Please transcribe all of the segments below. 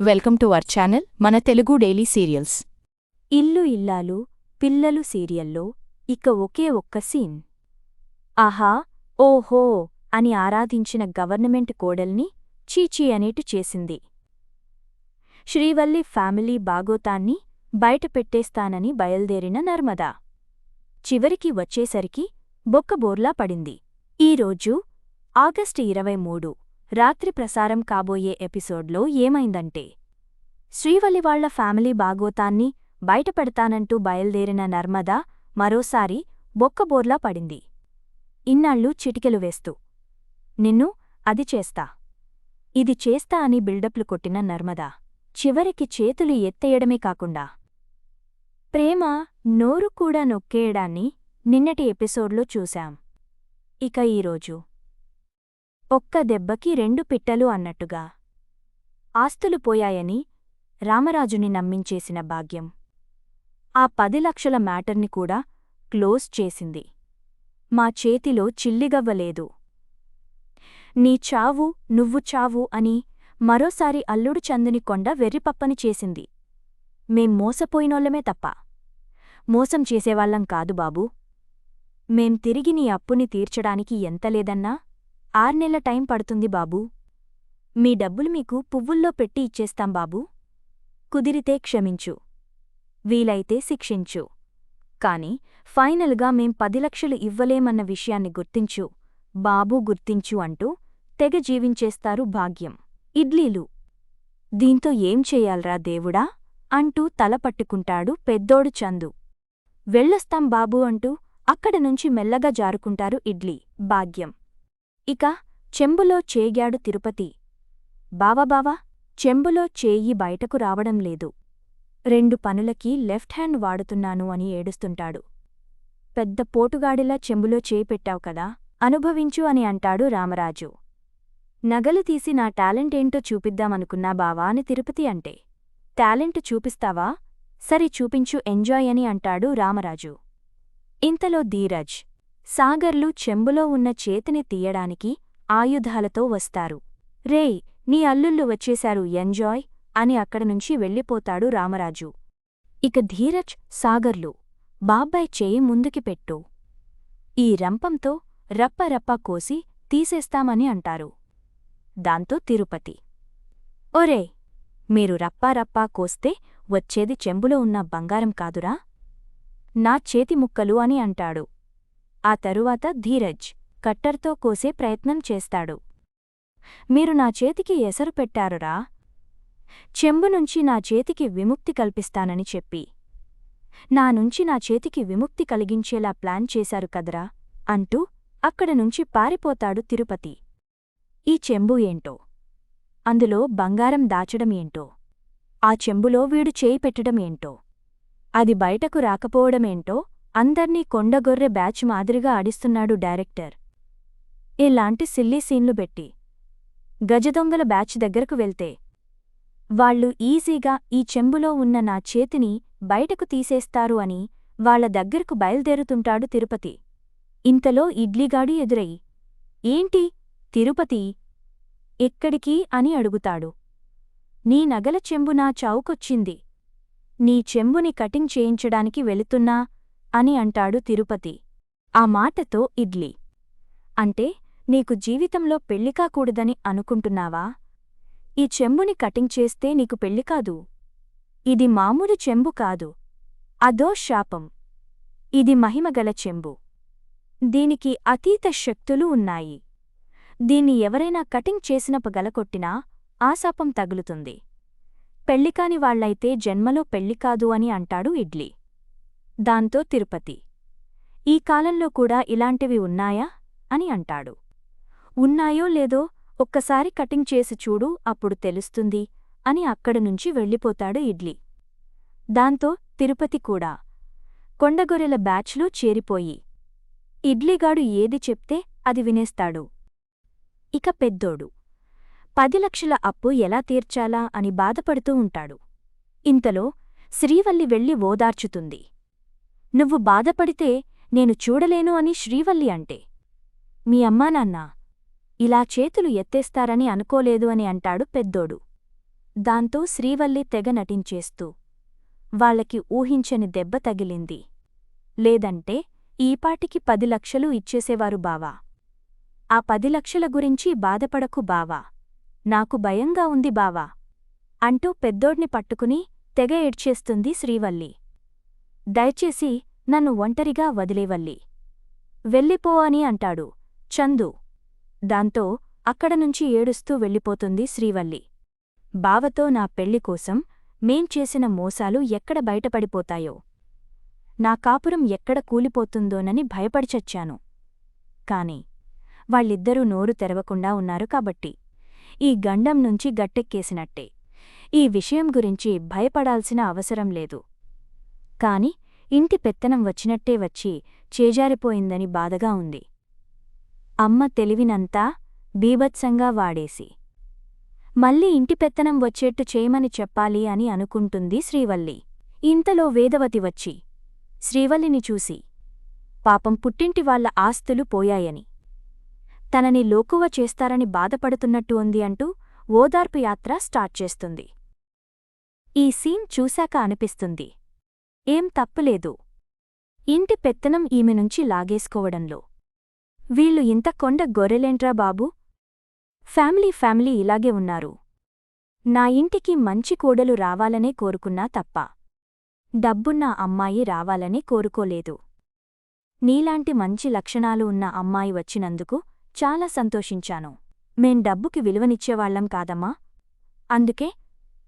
Welcome to our channel మన Telugu daily serials. ఇల్లు ఇల్లాలు పిల్లలు సీరియల్లో ఇక ఒకే ఒక్క సీన్. ఆహా ఓహో అని ఆరాధించిన గవర్నమెంట్ కోడల్ని చీచీ అనేటు చేసింది. శ్రీవల్లి ఫ్యామిలీ బాగోతాన్ని బయటపెట్టేస్తానని బయల్దేరిన నర్మదా. చివరికి వచ్చేసరికి బొక్కబోర్లా పడింది. ఈరోజు ఆగస్టు ఇరవై మూడు. రాత్రి ప్రసారం కాబోయే ఎపిసోడ్లో ఏమైందంటే శ్రీవల్లివాళ్ళ ఫ్యామిలీ బాగోతాన్ని బయటపెడతానంటూ బయల్దేరిన నర్మదా మరోసారి బొక్కబోర్లా పడింది. ఇన్నాళ్ళు చిటికెలు వేస్తూ నిన్ను అది చేస్తా. ఇది చేస్తా అని బిల్డప్లు కొట్టిన నర్మదా చివరికి చేతులు ఎత్తేయడమే కాకుండా ప్రేమ నోరు కూడా నొక్కేయడాన్ని నిన్నటి ఎపిసోడ్లో చూశాం. ఇక ఈరోజు ఒక్క దెబ్బకి రెండు పిట్టలు అన్నట్టుగా. ఆస్తులు పోయాయని రామరాజుని నమ్మించేసిన భాగ్యం. ఆ పది లక్షల మ్యాటర్ని కూడా క్లోజ్ చేసింది. మా చేతిలో చిల్లిగవ్వలేదు నీ చావు నువ్వు చావు అని మరోసారి అల్లుడు చందుని కొండ వెర్రిపప్పని చేసింది. మేం మోసపోయినోళ్ళమే తప్ప. మోసం చేసేవాళ్ళం కాదు బాబూ. మేం తిరిగి నీ అప్పుని తీర్చడానికి ఎంత లేదన్నా ఆర్నెల్ల టైం పడుతుంది బాబూ. మీ డబ్బులు మీకు పువ్వుల్లో పెట్టి ఇచ్చేస్తాం బాబూ. కుదిరితే క్షమించు. వీలైతే శిక్షించు. కాని ఫైనల్గా మేం పది లక్షలు ఇవ్వలేమన్న విషయాన్ని గుర్తించు. బాబూ గుర్తించు అంటూ తెగ జీవించేస్తారు భాగ్యం. ఇడ్లీలు. దీంతో ఏం చేయాలరా దేవుడా? అంటూ తల పట్టుకుంటాడు పెద్దోడు చందు. వెళ్ళొస్తాం బాబూ అంటూ అక్కడ నుంచి మెల్లగా జారుకుంటారు ఇడ్లీ. భాగ్యం. ఇక చెంబులో చేగాడు తిరుపతి. బావబావా చెంబులో చేయి బయటకు రావడం లేదు. రెండు పనులకి లెఫ్ట్ హ్యాండ్ వాడుతున్నాను అని ఏడుస్తుంటాడు. పెద్ద పోటుగాడిలా చెంబులో చేయి పెట్టావు కదా అనుభవించు అని అంటాడు రామరాజు. నగలు తీసి నా టాలెంట్ ఏంటో చూపిద్దామనుకున్నా బావా అని తిరుపతి అంటే. టాలెంట్ చూపిస్తావా? సరి చూపించు ఎంజాయ్ అని అంటాడు రామరాజు. ఇంతలో ధీరజ్ సాగర్లు చెంబులో ఉన్న చేతిని తీయడానికి ఆయుధాలతో వస్తారు. రేయ్ నీ అల్లుళ్ళు వచ్చేశారు ఎంజాయ్! అని అక్కడనుంచి వెళ్ళిపోతాడు రామరాజు. ఇక ధీరజ్ సాగర్లు బాబ్బాయ్ చేయి ముందుకి పెట్టు. ఈ రంపంతో రప్పరప్ప కోసి తీసేస్తామని అంటారు. దాంతో తిరుపతి. ఒరే మీరు రప్పారప్పా కోస్తే వచ్చేది చెంబులో ఉన్న బంగారం కాదురా? నా చేతి ముక్కలు అని అంటాడు. ఆ తరువాత ధీరజ్ కట్టర్తో కోసే ప్రయత్నం చేస్తాడు. మీరు నా చేతికి ఎసరు పెట్టారురా. చెంబు నుంచి నా చేతికి విముక్తి కల్పిస్తానని చెప్పి. నా నుంచి నా చేతికి విముక్తి కలిగించేలా ప్లాన్ చేశారు కదరా అంటూ అక్కడ నుంచి పారిపోతాడు తిరుపతి. ఈ చెంబు ఏంటో? అందులో బంగారం దాచడం ఏంటో? ఆ చెంబులో వీడు చేయి పెట్టడం ఏంటో? అది బయటకు రాకపోవడమేంటో? అందర్నీ కొండగొర్రె బ్యాచ్ మాదిరిగా ఆడిస్తున్నాడు డైరెక్టర్. ఇలాంటి సిల్లీ సీన్లు పెట్టి. గజదొంగల బ్యాచ్ దగ్గరకు వెళ్తే. వాళ్ళు ఈజీగా ఈ చెంబులో ఉన్న నా చేతిని బయటకు తీసేస్తారు అని వాళ్ళ దగ్గరకు బయల్దేరుతుంటాడు తిరుపతి. ఇంతలో ఇడ్లీగాడు ఎదురై. ఏంటి? తిరుపతి? ఎక్కడికి? అని అడుగుతాడు. నీ నగల చెంబు నా చావుకొచ్చింది. నీ చెంబుని కటింగ్ చేయించడానికి వెళుతున్నా అని అంటాడు తిరుపతి. ఆ మాటతో ఇడ్లీ. అంటే నీకు జీవితంలో పెళ్ళికాకూడదని అనుకుంటున్నావా? ఈ చెంబుని కటింగ్ చేస్తే నీకు పెళ్ళికాదు ఇది మామూలు చెంబు కాదు. అదో శాపం. ఇది మహిమగల చెంబు. దీనికి అతీత శక్తులు ఉన్నాయి. దీన్ని ఎవరైనా కటింగ్ చేసినప్పు గలకొట్టినా ఆశాపం తగులుతుంది. పెళ్ళికాని వాళ్ళైతే జన్మలో పెళ్ళికాదు అని అంటాడు ఇడ్లీ. దాంతో తిరుపతి. ఈ కాలంలో కూడా ఇలాంటివి ఉన్నాయా? అని అంటాడు. ఉన్నాయో లేదో ఒక్కసారి కటింగ్ చేసి చూడు అప్పుడు తెలుస్తుంది అని అక్కడనుంచి వెళ్ళిపోతాడు ఇడ్లీ. దాంతో తిరుపతి కూడా. కొండగొర్రెల బ్యాచ్లో చేరిపోయి. ఇడ్లీగాడు ఏది చెప్తే అది వినేస్తాడు. ఇక పెద్దోడు. పది లక్షల అప్పు ఎలా తీర్చాలా అని బాధపడుతూ ఉంటాడు. ఇంతలో శ్రీవల్లి వెళ్ళి ఓదార్చుతుంది. నువ్వు బాధపడితే నేను చూడలేను అని శ్రీవల్లి అంటే. మీ అమ్మానాన్న ఇలా చేతులు ఎత్తేస్తారని అనుకోలేదు అని అంటాడు పెద్దోడు. దాంతో శ్రీవల్లి తెగ నటించేస్తూ వాళ్ళకి ఊహించని దెబ్బ తగిలింది. లేదంటే ఈపాటికి పది లక్షలు ఇచ్చేసేవారు బావా. ఆ పది లక్షల గురించి బాధపడకు బావా. నాకు భయంగా ఉంది బావా. అంటూ పెద్దోడ్ని పట్టుకుని తెగ ఏడ్చేస్తుంది శ్రీవల్లి. దయచేసి నన్ను ఒంటరిగా వదిలేవల్లి. వెళ్ళిపో అని అంటాడు చందు. దాంతో అక్కడనుంచి ఏడుస్తూ వెళ్ళిపోతుంది శ్రీవల్లి. బావతో నా పెళ్ళి కోసం మేం చేసిన మోసాలు ఎక్కడ బయటపడిపోతాయో? నా కాపురం ఎక్కడ కూలిపోతుందోనని భయపడిచచ్చాను. కాని వాళ్ళిద్దరూ నోరు తెరవకుండా ఉన్నారు కాబట్టి ఈ గండం నుంచి గట్టెక్కేసినట్టే. ఈ విషయం గురించి భయపడాల్సిన అవసరం లేదు. కాని ఇంటి పెత్తనం వచ్చినట్టే వచ్చి చేజారిపోయిందని బాధగా ఉంది. అమ్మ తెలివినంతా బీభత్సంగా వాడేసి మళ్ళీ ఇంటి పెత్తనం వచ్చేట్టు చేయమని చెప్పాలి అని అనుకుంటుంది శ్రీవల్లి. ఇంతలో వేదవతి వచ్చి శ్రీవల్లిని చూసి పాపం పుట్టింటి వాళ్ళ ఆస్తులు పోయాయని తనని లోకువ చేస్తారని బాధపడుతున్నట్టు ఉంది అంటూ ఓదార్పు యాత్ర స్టార్ట్ చేస్తుంది. ఈ సీన్ చూశాక అనిపిస్తుంది. ఏం తప్పులేదు. ఇంటి పెత్తనం ఈమె నుంచి లాగేసుకోవడంలో. వీళ్ళు ఇంత కొండ గొర్రెలేంట్రా బాబూ? ఫ్యామిలీ ఫ్యామిలీ ఇలాగే ఉన్నారు. నా ఇంటికి మంచి కోడలు రావాలనే కోరుకున్నా తప్ప. డబ్బున్న అమ్మాయి రావాలనే కోరుకోలేదు. నీలాంటి మంచి లక్షణాలు ఉన్న అమ్మాయి వచ్చినందుకు చాలా సంతోషించాను. మేం డబ్బుకి విలువనిచ్చేవాళ్ళం కాదమ్మా. అందుకే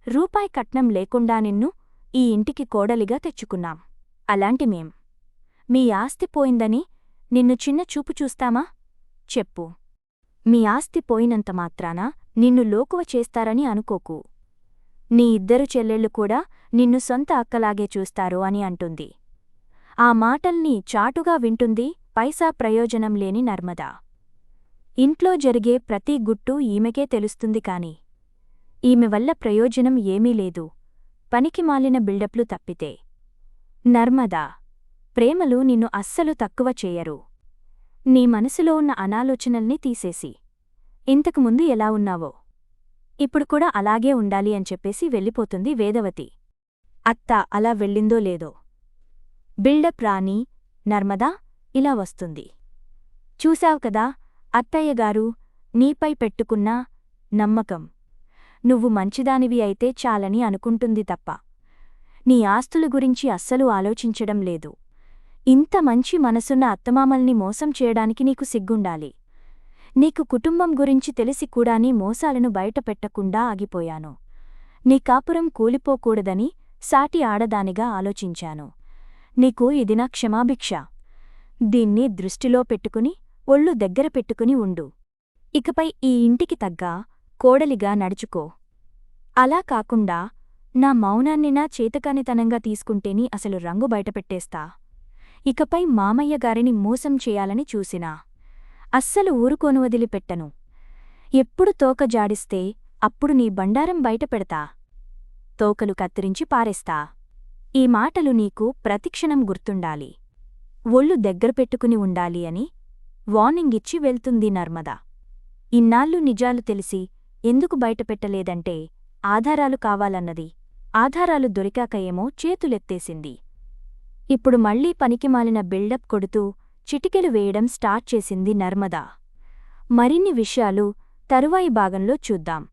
రూపాయి కట్నం లేకుండా నిన్ను ఈ ఇంటికి కోడలిగా తెచ్చుకున్నాం. అలాంటి మేం. మీ ఆస్తి పోయిందని నిన్ను చిన్న చూపు చూస్తామా? చెప్పు. మీ ఆస్తి పోయినంత మాత్రాన నిన్ను లోకువ చేస్తారని అనుకోకు. నీ ఇద్దరు చెల్లెళ్ళు కూడా నిన్ను సొంత అక్కలాగే చూస్తారు అని అంటుంది. ఆ మాటల్ని చాటుగా వింటుంది పైసా ప్రయోజనం లేని నర్మదా. ఇంట్లో జరిగే ప్రతి గుట్టు ఈమెకే తెలుస్తుంది కాని ఈమె వల్ల ప్రయోజనం ఏమీ లేదు. పనికిమాలిన బిల్డప్లు తప్పితే. నర్మదా ప్రేమలు నిన్ను అస్సలు తక్కువ చేయరు. నీ మనసులో ఉన్న అనాలోచనల్ని తీసేసి. ఇంతకుముందు ఎలా ఉన్నావో. ఇప్పుడు కూడా అలాగే ఉండాలి అని చెప్పేసి వెళ్ళిపోతుంది వేదవతి. అత్త అలా వెళ్ళిందో లేదో. బిల్డప్ రాణి నర్మదా ఇలా వస్తుంది. చూశావు కదా అత్తయ్యగారు నీపై పెట్టుకున్న నమ్మకం. నువ్వు మంచిదానివి అయితే చాలని అనుకుంటుంది తప్ప. నీ ఆస్తుల గురించి అస్సలు ఆలోచించడం లేదు. ఇంత మంచి మనసున్న అత్తమామల్ని మోసం చేయడానికి నీకు సిగ్గుండాలి. నీకు కుటుంబం గురించి తెలిసి కూడా నీ మోసాలను బయటపెట్టకుండా ఆగిపోయాను. నీ కాపురం కూలిపోకూడదని సాటి ఆడదానిగా ఆలోచించాను. నీకు ఇది నా క్షమాభిక్ష. దీన్ని దృష్టిలో పెట్టుకుని ఒళ్ళు దగ్గర పెట్టుకుని ఉండు. ఇకపై ఈ ఇంటికి తగ్గా కోడలిగా నడుచుకో. అలా కాకుండా నా మౌనాన్ని నా చేతకానితనంగా తీసుకుంటేని అసలు రంగు బయటపెట్టేస్తా. ఇకపై మామయ్య గారిని మోసం చేయాలని చూసినా. అస్సలు ఊరుకోను వదిలిపెట్టను. ఎప్పుడు తోక జాడిస్తే అప్పుడు నీ బండారం బయటపెడతా. తోకలు కత్తిరించి పారేస్తా. ఈ మాటలు నీకు ప్రతిక్షణం గుర్తుండాలి. ఒళ్ళు దగ్గర పెట్టుకుని ఉండాలి అని వార్నింగ్ ఇచ్చి వెళ్తుంది నర్మద. ఇన్నాళ్ళు నిజాలు తెలిసి ఎందుకు బయటపెట్టలేదంటే ఆధారాలు కావాలన్నది. ఆధారాలు దొరికాక ఏమో చేతులెత్తేసింది. ఇప్పుడు మళ్ళీ పనికిమాలిన బిల్డప్ కొడుతూ చిటికెలు వేయడం స్టార్ట్ చేసింది నర్మదా. మరిన్ని విషయాలు తరువాయి భాగంలో చూద్దాం.